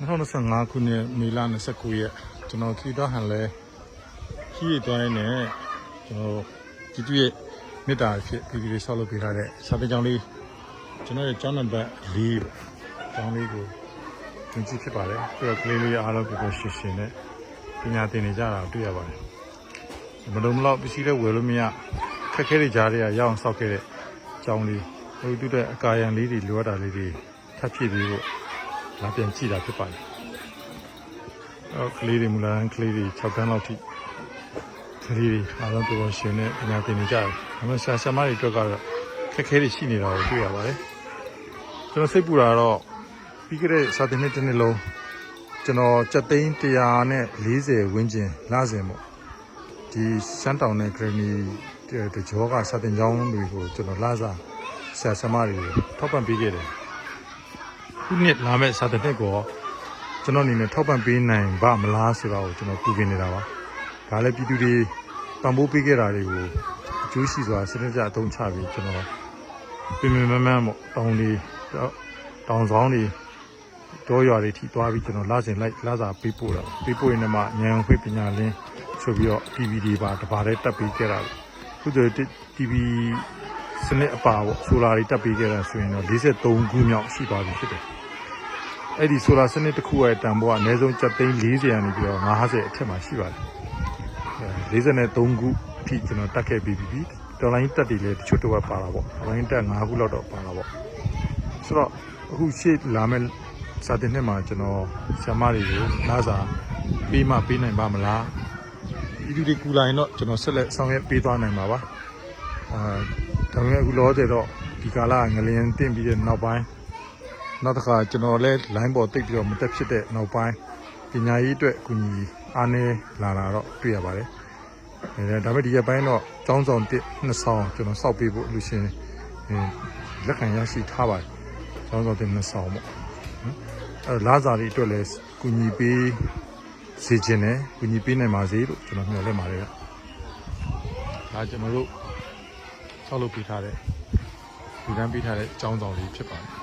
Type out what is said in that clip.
2025ခုနှစ်မေလ29ရက်ကျွန်တော်ခရီးသွားဟန်လဲခရီးသွားရင်းနဲ့ကျွန်တော်ဒီတူရဲ့မေတ္တာဖြစ်ဒီဒီလေးဆောက်လုပ်ပေးထားတဲ့စာပေကျောင်းလေးကျွန်တော်ရဲ့ကျောင်းနံပါတ်4ပေါ့ကျောင်းလေးကိုသင်ကြည့်ဖြစ်ပါတယ်ပြီးတော့ကလေးလေးအားလုံးကိုကိုရှင်းရှင်းနဲ့ပညာသင်နေကြတာကိုတွေ့ရပါတယ်မလုံးမလောက်ပစ္စည်းတွေဝယ်လို့မရခက်ခဲတွေကြားတွေကရအောင်ဆောက်ခဲ့တဲ့ကျောင်းလေးဟိုတူတဲ့အကာယံလေးတွေလိုအပ်တာလေးတွေထပ်ဖြည့်ပေးဖို့ လာပြန်ကြည့်တာဖြစ်ပါတယ်။အော်ကလေးတွေမူလာကလေးတွေ6တန်းလောက်ထိကလေးတွေအားလုံးတော်ရှင်နဲ့ပညာသင်နေကြတယ်။ဒါပေမဲ့ဆရာဆရာမတွေအတွက်ကတော့ခက်ခဲတွေရှိနေတာကိုတွေ့ရပါတယ်။ကျွန်တော်စိတ်ပူတာကတော့ပြီးခဲ့တဲ့စာသင်နှစ်တစ်နှစ်လုံးကျွန်တော်စက်သိန်း140ဝန်းကျင်လစဉ်ပေါ့ဒီစမ်းတောင်နဲ့ဂရနီတကြောကစာသင်ကျောင်းတွေကိုကျွန်တော်လာစားဆရာဆရာမတွေကိုထောက်ပံ့ပေးခဲ့တယ် ခုနှစ်လာမဲ့စာတစ်နှစ်ကိုကျွန်တော်အနေနဲ့ထောက်ပံ့ပေးနိုင်ပါမလားဆိုတာကိုကျွန်တော်ပူပင်နေတာပါဒါလည်းပြည်သူတွေပံ့ပိုးပေးခဲ့တာတွေကိုအကျိုးရှိစွာစနစ်ကျအသုံးချပြီးကျွန်တော်ပြင်ပြင်မမန်းပေါ့တောင်းလေးတောင်းဆောင်တွေတောရွာတွေထိသွားပြီးကျွန်တော်လာစဉ်လိုက်လာစာပေးပို့တာပေးပို့ရင်လည်းညံခွေပညာလင်းဆိုပြီးတော့ TV တွေပါတပါးတည်းတက်ပေးခဲ့တာခုဆို TV စနစ်အပါပေါ့ဆိုလာတွေတက်ပေးခဲ့တာဆိုရင်တော့43ခုမြောက်ရှိသွားပြီဖြစ်တယ် အဲ့ဒီဆိုလာစနစ်တစ်ခုရဲ့တန်ဖိုးကအနည်းဆုံး7သိန်း40ရာနေပြီးတော့50အထက်မှာရှိပါတယ်အဲ43ခုအထိကျွန်တော်တက်ခဲ့ပြီးပြီတော်လိုင်းတက်တွေလည်းတချို့တော့ပါတာပေါ့တော်လိုင်းတက်5ခုလောက်တော့ပါတာပေါ့ဆိုတော့အခုရှေ့လာမဲ့စာတင်နှစ်မှာကျွန်တော်ဆရာမတွေကိုလာစာပေးမှပေးနိုင်ပါမလားဒီလူတွေကူလာရင်တော့ကျွန်တော်ဆက်လက်ဆောင်ရွက်ပေးသွားနိုင်ပါပါအာဒါပေမဲ့အခုလောဆယ်တော့ဒီကာလငလျင်တင့်ပြီးတဲ့နောက်ပိုင်း နောက်တစ်ခါကျွန်တော်လည်း line ပေါ်တိတ်ပြီးတော့မတက်ဖြစ်တဲ့နောက်ပိုင်းပညာရေးအတွက်အကူအညီအားနည်းလာတာတော့တွေ့ရပါတယ်အဲဒါပေမဲ့ဒီရက်ပိုင်းတော့ចောင်းဆောင်တစ်နှစ်ဆောင်ကျွန်တော်စောက်ပေးဖို့လူရှင်အဲလက်ခံရရှိထားပါတယ်ចောင်းဆောင်တစ်နှစ်ဆောင်ပေါ့နော်အဲလာစာတွေအတွက်လည်းကူညီပေးစေခြင်းနဲ့ကူညီပေးနိုင်ပါစေလို့ကျွန်တော်မျှော်လင့်ပါတယ်ဗျဒါကျွန်တော်တို့ဆောက်လုပ်ပေးထားတဲ့လူတန်းပေးထားတဲ့အကြောင်းဆောင်လေးဖြစ်ပါတယ်